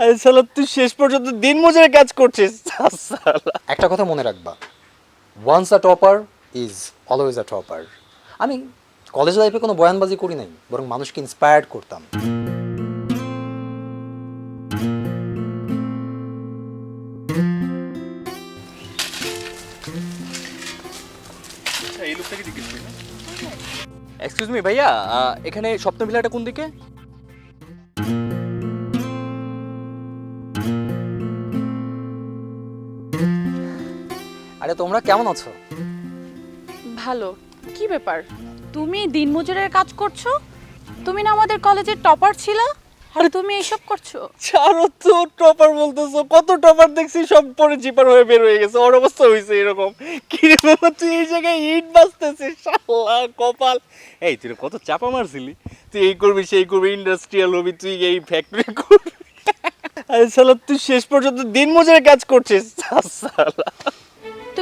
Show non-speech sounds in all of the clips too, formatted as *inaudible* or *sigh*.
আরে শালা তুই শেষ পর্যন্ত দিন কাজ করছিস। একটা কথা মনে রাখবা। Once a topper is always a topper আমি কলেজ লাইফে কোনো বয়ানবাজি করি নাই বরং মানুষকে ইন্সপায়ার্ড করতাম। এই লোকটাকে জিজ্ঞেস করি এক্সকিউজ মি ভাইয়া আহ, এখানে স্বপ্ন ভিলাটা কোন দিকে? আরে তোমরা কেমন আছো? ভালো। কি ব্যাপার? তুমি দিনমজুরের কাজ করছ? তুমি না আমাদের কলেজের টপার ছিলা? আর তুমি এইসব করছ? ছাড়ো তো টপার বলতেছো। কত টপার দেখছি সব পরে জিপার হয়ে বের হয়ে গেছে। ওর অবস্থা হয়েছে এরকম। কি রে বাবা তুই এই জায়গায় ইট বাজতেছিস শালা কপাল। এই তুই কত চাপা মারছিলি? তুই এই করবি সেই করবি ইন্ডাস্ট্রিয়াল হবি তুই এই ফ্যাক্টরি করবি। আরে শালা তুই শেষ পর্যন্ত দিন মজুরের কাজ করছিস শালা।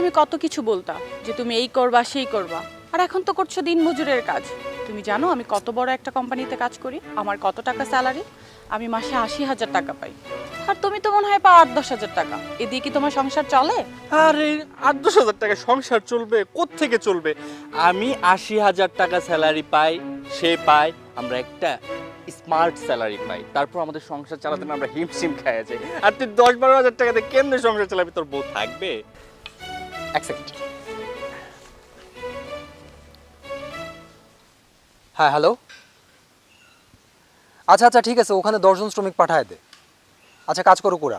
তুমি কত কিছু বলতা যে তুমি এই করবা, সেই করবা। আর এখন তো করছ দিনমজুরের কাজ। তুমি জানো আমি কত বড় একটা কোম্পানিতে কাজ করি, আমার কত টাকা স্যালারি? আমি মাসে আশি হাজার টাকা পাই। আর তুমি তো মনে হয় পাও আট, দশ হাজার টাকা। এদিকে কি তোমার সংসার চলে? আরে, আট, দশ হাজার টাকা সংসার চলবে থেকে চলবে? আমি আশি হাজার টাকা স্যালারি পাই, সে পায়, আমরা একটা স্মার্ট স্যালারি পাই। তারপর আমাদের সংসার চালাতে না আমরা হিমশিম খাই আছে আর তুই দশ বারো হাজার টাকাতে কেমনে সংসার চালাবি? তোর বউ থাকবে? এক সেকেন্ড হ্যাঁ হ্যালো আচ্ছা আচ্ছা ঠিক আছে ওখানে দশজন শ্রমিক পাঠায় দে। আচ্ছা কাজ করো কোরা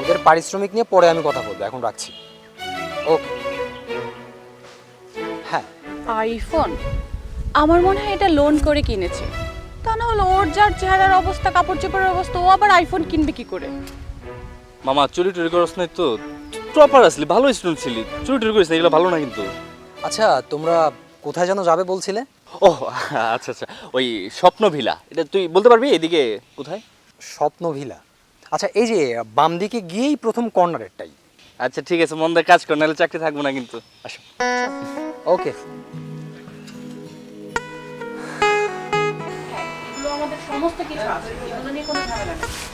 ওদের পারিশ্রমিক নিয়ে পরে আমি কথা বলব এখন রাখছি। ওকে হ্যাঁ। আইফোন আমার মনে হয় এটা লোন করে কিনেছে। তা না হলে ওর যার চেহারার অবস্থা কাপড় চোপড়ের অবস্থা ও আবার আইফোন কিনবে কি করে? মামা চুরি টুরি করস নাই তো? প্রপার আসলি ভালো স্টুডেন্ট ছিলি। চুরি টুরি করিস না, এগুলো ভালো না কিন্তু। আচ্ছা তোমরা কোথায় যেন যাবে বলছিলে? ও আচ্ছা আচ্ছা ওই স্বপ্ন ভিলা এটা তুই বলতে পারবি এদিকে কোথায়? স্বপ্ন ভিলা আচ্ছা এই যে বাম দিকে গিয়েই প্রথম কর্নারেরটাই আচ্ছা ঠিক আছে মন দিয়ে কাজ কর নাহলে চাকরি থাকব না কিন্তু। আসো। ওকে। আমাদের সমস্ত কিছু আছে এগুলো নিয়ে কোনো ঝামেলা নেই।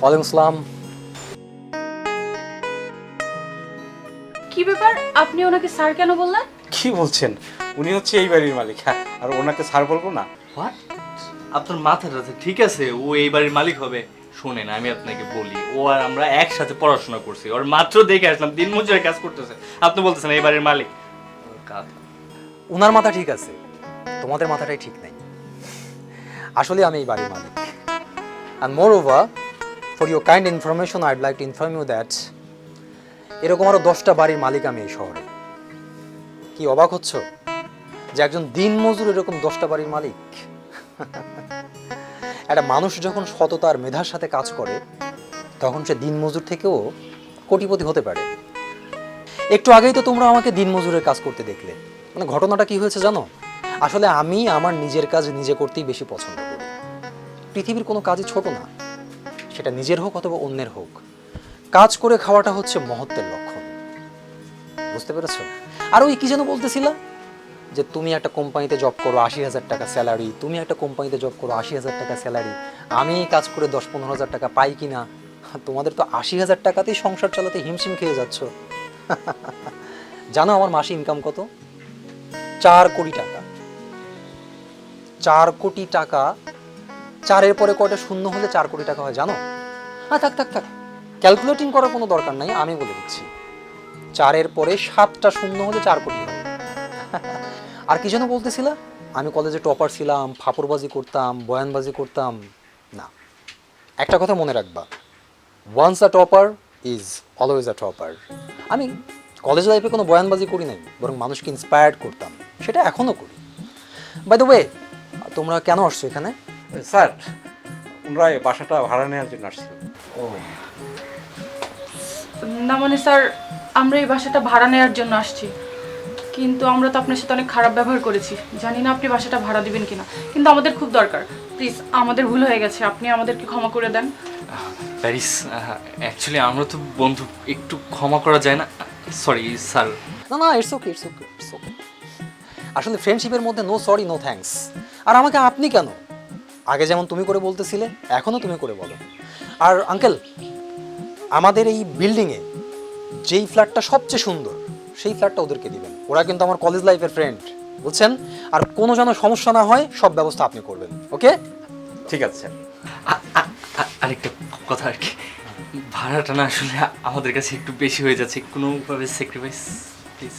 ওয়ালাইকুম আসসালাম। কি ব্যাপার? আপনি ওনাকে স্যার কেন বললেন? কি বলছেন? উনি হচ্ছে এই বাড়ির মালিক হ্যাঁ। আর ওনাকে স্যার বলব না। হোয়াট আপনার মাথাটা তো ঠিক আছে? ও এই বাড়ির মালিক হবে। শোনেন আমি আপনাকে বলি ও আর আমরা একসাথে পড়াশোনা করছি। ওর মাত্র দেখে আসলাম দিন কাজ করতেছে। আপনি বলতেছেন এই বাড়ির মালিক। ওনার মাথা ঠিক আছে। তোমাদের মাথাটাই ঠিক নেই। আসলে আমি এই বাড়ির মালিক। And moreover for your kind information I'd like to inform you that এরকম আরও দশটা বাড়ির মালিক আমি এই শহরে। কি অবাক হচ্ছ? যে একজন দিনমজুর এরকম দশটা বাড়ির মালিক? একটা মানুষ যখন সততার মেধার সাথে কাজ করে, তখন সে দিনমজুর থেকেও কোটিপতি হতে পারে। একটু আগেই তো তোমরা আমাকে দিনমজুরের কাজ করতে দেখলে। মানে ঘটনাটা কি হয়েছে জানো? আসলে আমি আমার নিজের কাজ নিজে করতেই বেশি পছন্দ করি। পৃথিবীর কোনো কাজই ছোট না। সেটা নিজের হোক অথবা অন্যের হোক। কাজ করে খাওয়াটা হচ্ছে মহত্বের লক্ষণ। বুঝতে পেরেছ? আর ওই কি যেন বলতেছিলা? যে তুমি একটা কোম্পানিতে জব করো, আশি হাজার টাকা স্যালারি তুমি একটা কোম্পানিতে জব করো, আশি হাজার টাকা স্যালারি আমি কাজ করে দশ পনেরো হাজার টাকা পাই কি না তোমাদের তো আশি হাজার টাকাতেই সংসার চালাতে হিমশিম খেয়ে যাচ্ছ। *laughs* জানো আমার মাসে ইনকাম কত? চার কোটি টাকা। চার কোটি টাকা। চারের পরে কয়টা শূন্য হলে চার কোটি টাকা হয় জানো? হ্যাঁ থাক থাক থাক। ক্যালকুলেটিং করার কোনো দরকার নাই, আমি বলে দিচ্ছি। চারের পরে সাতটা শূন্য হলে চার কোটি হয়। *laughs* আর কি যেন বলতেছিলা? আমি কলেজে টপার ছিলাম, ফাপড়বাজি করতাম, বয়ানবাজি করতাম। না। একটা কথা মনে রাখবা। Once a topper is always a topper আমি কলেজ লাইফে কোনো বয়ানবাজি করি নাই, বরং মানুষকে ইন্সপায়ার্ড করতাম। সেটা এখনও করি। বাই দ্য ওয়ে তোমরা কেন আসছো এখানে? স্যার ওনারা এই বাসাটা ভাড়া নেওয়ার জন্য আসছিল না মানে স্যার আমরা এই বাসাটা ভাড়া নেওয়ার জন্য আসছি। কিন্তু আমরা তো আপনার সাথে অনেক খারাপ ব্যবহার করেছি। জানি না আপনি বাসাটা ভাড়া দিবেন কিনা। কিন্তু আমাদের খুব দরকার। প্লিজ আমাদের ভুল হয়ে গেছে। আপনি আমাদেরকে ক্ষমা করে দেন। প্যারিস অ্যাকচুয়ালি আমরা তো বন্ধু একটু ক্ষমা করা যায় না? Sorry sir. না না it's okay it's okay it's okay আসলে ফ্রেন্ডশিপের মধ্যে নো সরি নো থ্যাঙ্কস আর আমাকে আপনি কেন? আগে যেমন তুমি করে বলতেছিলে এখনও তুমি করে বলো। আর আঙ্কেল আমাদের এই বিল্ডিংয়ে যেই ফ্ল্যাটটা সবচেয়ে সুন্দর সেই ফ্ল্যাটটা ওদেরকে দিবেন। ওরা কিন্তু আমার কলেজ লাইফের ফ্রেন্ড বুঝছেন? আর কোনো যেন সমস্যা না হয় সব ব্যবস্থা আপনি করবেন ওকে ঠিক আছে। স্যার আরেকটা কথা আর কি। ভাড়াটা না আসলে আমাদের কাছে একটু বেশি হয়ে যাচ্ছে কোনোভাবে স্যাক্রিফাইস প্লিজ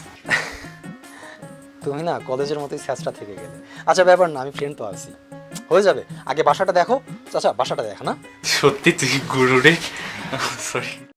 তুমি না কলেজের মতোই স্যাচটা থেকে গেলে। আচ্ছা ব্যাপার না, আমি ফ্রেন্ড তো আছি। হয়ে যাবে। আগে বাসাটা দেখো। আচ্ছা বাসাটা দেখো না? সত্যি তুই গুরু রে। সরি